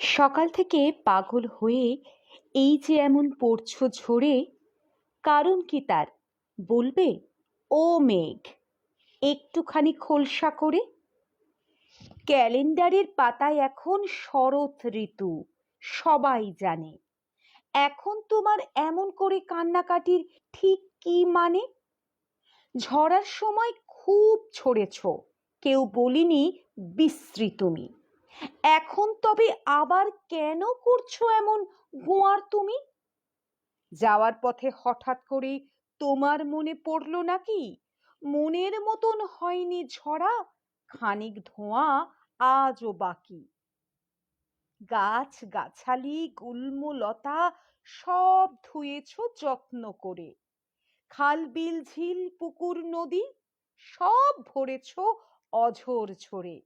সকাল থেকে পাগল হয়ে এই যে এমন পড়ছো ঝরে, কারণ কি তার? বলবে, ও মেঘ, একটুখানি খোলসা করে। ক্যালেন্ডারের পাতায় এখন শরৎ ঋতু, সবাই জানে। এখন তোমার এমন করে কান্নাকাটির ঠিক কি মানে? ঝরার সময় খুব ছড়েছ কেউ বলিনি, বিশ্রী তুমি। এখন তবে আবার কেন করছ এমন গোয়ার তুমি? যাওয়ার পথে হঠাৎ করে তোমার মনে পড়ল নাকি মনের মতন হয়নি ঝরা, খানিক ধোঁয়া আজও বাকি। গাছ, গাছালি গুল্ম লতা সব ধুয়েছ যত্ন করে। খাল বিল, ঝিল, পুকুর, নদী সব ভরেছ অঝোর ঝরে।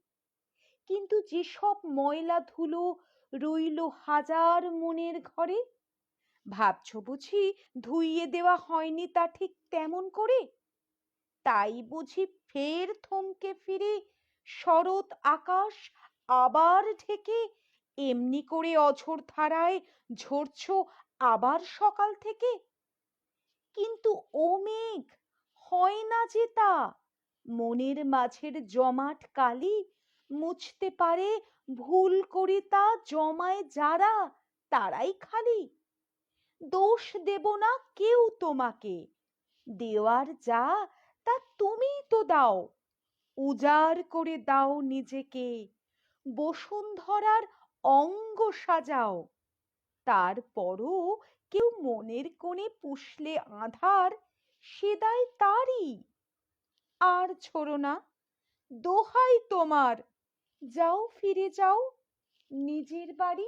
কিন্তু যেসব ময়লা ধুলো রইল হাজার মনের ঘরে? ভাবছ বুঝি ধুইয়ে দেওয়া হয়নি তা ঠিক তেমন করে? তাই বুঝি ফের থমকে ফিরে শরৎ আকাশ আবার ঢেকে এমনি করে অঝোর ধারায় ঝরছ আবার সকাল থেকে? কিন্তু ও মেঘ, হয় না যে তা। মনের মাঝের জমাট কালি মুছতে পারে, ভুল করে তা জমায় যারা, তারাই খালি। দোষ দেব না কেউ তোমাকে। দেওয়ার যা, তা তুমিই তো দাও। উজাড় করে দাও নিজেকে। বসুন্ধরার অঙ্গ সাজাও। তারপরও কেউ মনের কোণে পুষলে আধার, সে দায় তারই। আর ছোড়ো না, দোহাই তোমার। যাও ফিরে যাও। নিজের বাড়ি